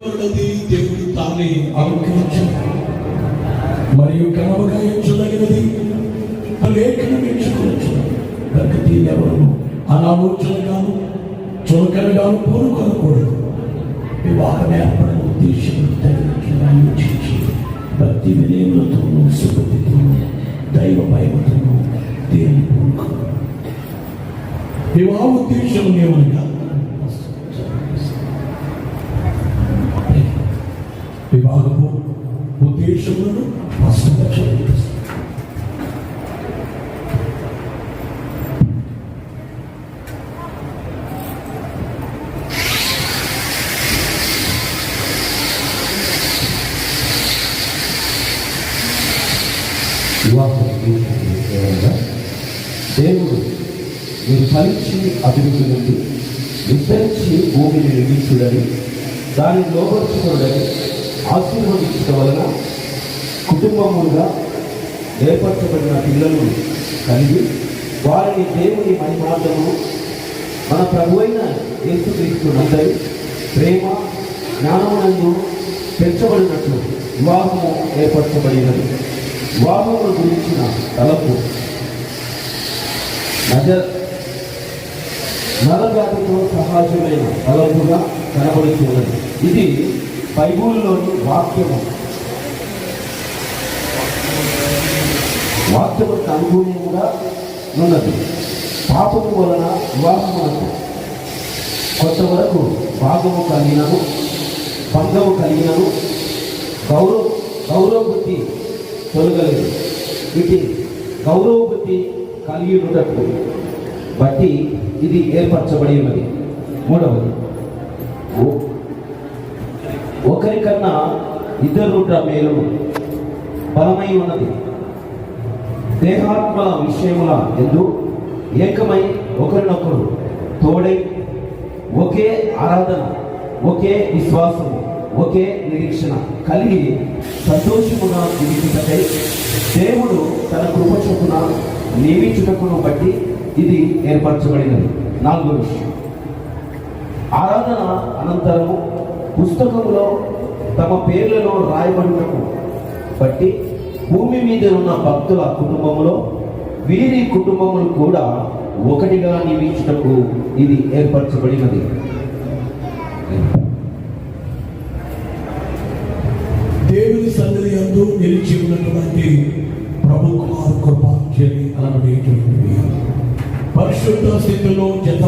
దేవుడు తానే అనుగ్రహించు మరియు కనవగా ఎంచదగినది లేఖనం ఎంచుకోవచ్చు ప్రగతి ఎవరు అనాలోచనగాను చులకనగాను కోరుకోకూడదు. వివాహం ఏర్పడిన ఉద్దేశం. తగినట్లు ఆలోచించి భక్తి వినయములతోనూ సుపతితోనూ దైవ భయముతోనూ దేవుని కోరుకో వివాహ ఉద్దేశం ఏమనగా వివాహము ఉద్దేశములను స్పష్టంగా దేవుడు మీరు ఫలించి అభివృద్ధి నుండి విస్తరించి భూమిని నిర్మించుడని దాన్ని లోపరుచుకోడని ఆశీర్వదించడం వలన కుటుంబములుగా ఏర్పరచబడిన పిల్లలు కలిగి వారిని దేవుని మహిమార్థము మన ప్రభు అయిన నందరి ప్రేమ జ్ఞానమునందు పెంచబడినట్లు వివాహము ఏర్పరచబడినది. వివాహముల గురించిన తలపు. నజ నరజాతితో సహజమైన తలపుగా కనబడుతున్నది. ఇది బైబుల్లోని వాక్యము. వాక్యములకు అనుగుణంగా ఉన్నది. పాపము వలన వివాహములకు కొంతవరకు భాగము కలిగినను భంగము కలిగినను గౌరవ గౌరవ బుద్ధి తొలగలేదు. వీటి గౌరవ బుద్ధి కలిగి ఉన్నట్టు బట్టి ఇది ఏర్పరచబడి ఉన్నది. మూడవది ఓ- ఒకరికన్నా ఇద్దరు మేలు బలమై ఉన్నది. దేహాత్మ విషయముల ఎందు ఏకమై ఒకరినొకరు తోడై ఒకే ఆరాధన ఒకే విశ్వాసము ఒకే నిరీక్షణ కలిగి సంతోషముగా జీవించటై దేవుడు తన కృప చొప్పున నియమించుటకును బట్టి ఇది ఏర్పరచబడినది. నాలుగో విషయం. ఆరాధన అనంతరము పుస్తకంలో తమ పేర్లలో రాయబడినకు బట్టి భూమి మీద ఉన్న భక్తుల కుటుంబంలో వీరి కుటుంబములు కూడా ఒకటిగా నియమించటకు ఇది ఏర్పరచబడినది. దేవుని సన్నిధి అందు నిలిచి ఉన్నటువంటి ప్రభు కుమార్ కృపాంజలి అనబడేటువంటి పరిశుద్ధ స్థితిలో జత